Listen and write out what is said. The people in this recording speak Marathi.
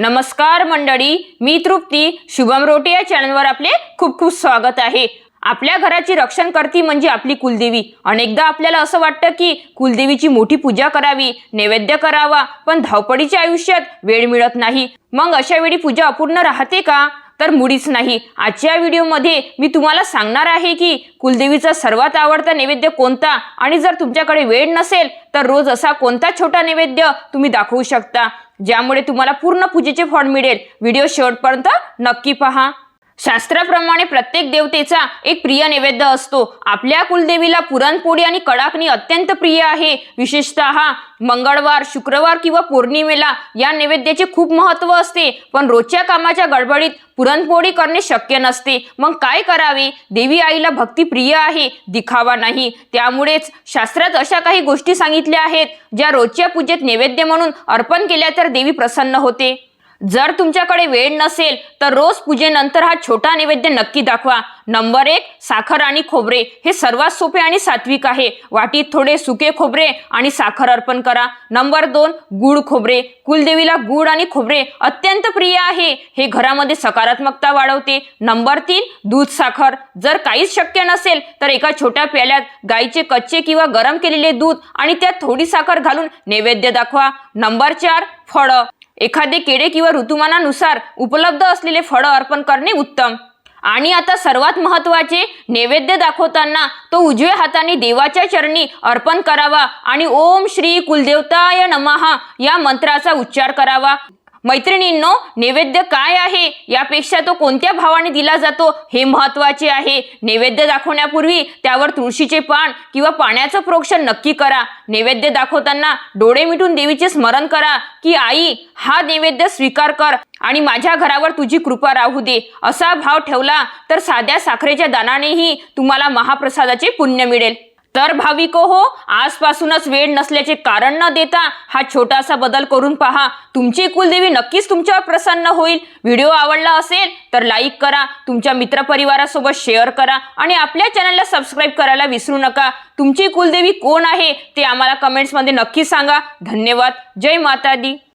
नमस्कार मंडळी मी तृप्ती. शुभम रोटे या चॅनलवर आपले खूप खूप स्वागत आहे. आपल्या घराची रक्षण करती म्हणजे आपली कुलदेवी. अनेकदा आपल्याला असं वाटतं की कुलदेवीची मोठी पूजा करावी नैवेद्य करावा पण धावपळीच्या आयुष्यात वेळ मिळत नाही. मग अशा वेळी पूजा अपूर्ण राहते का? तर मुळीच नाही. आजच्या व्हिडिओमध्ये मी तुम्हाला सांगणार आहे की कुलदेवीचा सर्वात आवडता नैवेद्य कोणता? आणि जर तुमच्याकडे वेळ नसेल तर रोज असा कोणता छोटा नैवेद्य तुम्ही दाखवू शकता? ज्यामुळे तुम्हाला पूर्ण पूजेचे फळ मिळेल. व्हिडिओ शेवटपर्यंत नक्की पहा. शास्त्राप्रमाणे प्रत्येक देवतेचा एक प्रिय नैवेद्य असतो. आपल्या कुलदेवीला पुरणपोळी आणि कडाकणी अत्यंत प्रिय आहे. विशेषतः मंगळवार शुक्रवार किंवा पौर्णिमेला या नैवेद्याचे खूप महत्त्व असते. पण रोजच्या कामाच्या गडबडीत पुरणपोळी करणे शक्य नसते. मग काय करावे? देवी आईला भक्ती प्रिय आहे दिखावा नाही. त्यामुळेच शास्त्रात अशा काही गोष्टी सांगितल्या आहेत ज्या रोजच्या पूजेत नैवेद्य म्हणून अर्पण केल्या तर देवी प्रसन्न होते. जर तुमच्याकडे वेळ नसेल तर रोज पूजेनंतर हा छोटा नैवेद्य नक्की दाखवा. नंबर एक साखर आणि खोबरे. हे सर्वात सोपे आणि सात्विक आहे. वाटीत थोडे सुके खोबरे आणि साखर अर्पण करा. नंबर दोन गुळ खोबरे. कुलदेवीला गुळ आणि खोबरे अत्यंत प्रिय आहे. हे घरामध्ये सकारात्मकता वाढवते. नंबर तीन दूध साखर. जर काहीच शक्य नसेल तर एका छोट्या प्याल्यात गाईचे कच्चे किंवा गरम केलेले दूध आणि त्यात थोडी साखर घालून नैवेद्य दाखवा. नंबर चार फळं. एखादे किडे किंवा ऋतुमानानुसार उपलब्ध असलेले फळं अर्पण करणे उत्तम. आणि आता सर्वात महत्त्वाचे नैवेद्य दाखवताना तो उजव्या हाताने देवाच्या चरणी अर्पण करावा आणि ओम श्री कुलदेवताय नमहा या मंत्राचा उच्चार करावा. मैत्रिणींनो नैवेद्य काय आहे? यापेक्षा तो कोणत्या भावाने दिला जातो हे महत्त्वाचे आहे. नैवेद्य दाखवण्यापूर्वी त्यावर तुळशीचे पान किंवा पाण्याचं प्रोक्षण नक्की करा. नैवेद्य दाखवताना डोळे मिटून देवीचे स्मरण करा की आई हा नैवेद्य स्वीकार कर आणि माझ्या घरावर तुझी कृपा राहू दे. असा भाव ठेवला तर साध्या साखरेच्या दानानेही तुम्हाला महाप्रसादाचे पुण्य मिळेल. तर भाविको हो आजपासूनच वेळ नसल्याचे कारण न देता हा छोटासा बदल करून पहा. तुमची कुलदेवी नक्कीच तुमच्यावर प्रसन्न होईल. व्हिडिओ आवडला असेल तर लाईक करा तुमच्या मित्रपरिवारासोबत शेअर करा आणि आपल्या चॅनलला सबस्क्राईब करायला विसरू नका. तुमची कुलदेवी कोण आहे ते आम्हाला कमेंट्समध्ये नक्की सांगा. धन्यवाद. जय माता दी